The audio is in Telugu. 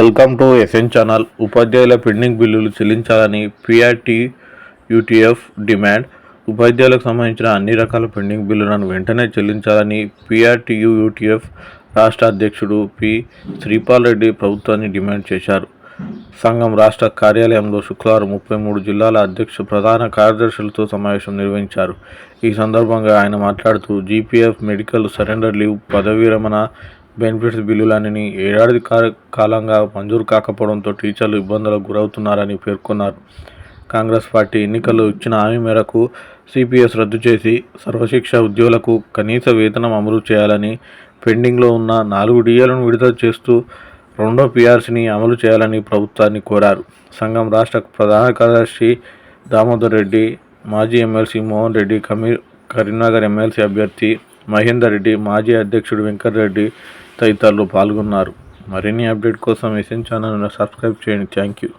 Welcome to SN channel. ఉపాధ్యాయుల పెండింగ్ బిల్లులు చెల్లించాలని పిఆర్టీ యూటీఎఫ్ డిమాండ్. ఉపాధ్యాయులకు సంబంధించిన అన్ని రకాల పెండింగ్ బిల్లులను వెంటనే చెల్లించాలని పిఆర్టీయూ యూటీఎఫ్ రాష్ట్ర అధ్యక్షుడు పి శ్రీపాల్ రెడ్డి ప్రభుత్వాన్ని డిమాండ్ చేశారు. సంఘం రాష్ట్ర కార్యాలయంలో శుక్రవారం ముప్పై మూడు జిల్లాల అధ్యక్ష ప్రధాన కార్యదర్శులతో సమావేశం నిర్వహించారు. ఈ సందర్భంగా ఆయన మాట్లాడుతూ జీపీఎఫ్ మెడికల్ సరెండర్ లీవ్ పదవీ విరమణ బెనిఫిట్స్ బిల్లులన్నీ ఏడాది కాలంగా మంజూరు కాకపోవడంతో టీచర్లు ఇబ్బందులకు గురవుతున్నారని పేర్కొన్నారు. కాంగ్రెస్ పార్టీ ఎన్నికల్లో ఇచ్చిన హామీ మేరకు సిపిఎస్ రద్దు చేసి సర్వశిక్ష ఉద్యోగులకు కనీస వేతనం అమలు చేయాలని పెండింగ్లో ఉన్న నాలుగు డిఏలను విడుదల చేస్తూ రెండో పిఆర్సీని అమలు చేయాలని ప్రభుత్వాన్ని కోరారు. సంఘం రాష్ట్ర ప్రధాన కార్యదర్శి దామోదర్ రెడ్డి మాజీ ఎమ్మెల్సీ మోహన్ రెడ్డి కమీ కరీంనగర్ ఎమ్మెల్సీ అభ్యర్థి మహేందర్ రెడ్డి మాజీ అధ్యక్షుడు వెంకటరెడ్డి తదితరులు పాల్గొన్నారు. మరిన్ని అప్డేట్ కోసం ఎస్ఎన్ ఛానల్ను సబ్స్క్రైబ్ చేయండి. Thank you.